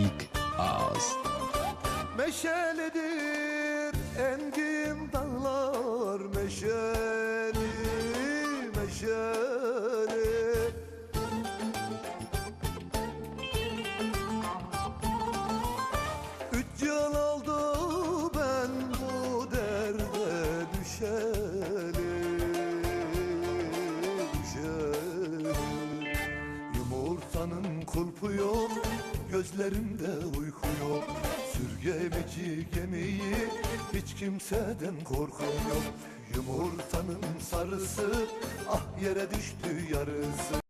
Big Ağız. Meşaledir engin dağlar meşeli meşeli Üç yıl oldu ben bu derde düşeli Yumurtanın kulpu yok Gözlerimde uyku yok. Sürgemeci gemiyi Hiç kimseden korkum yok. Yumurtanın sarısı Ah yere düştü yarısı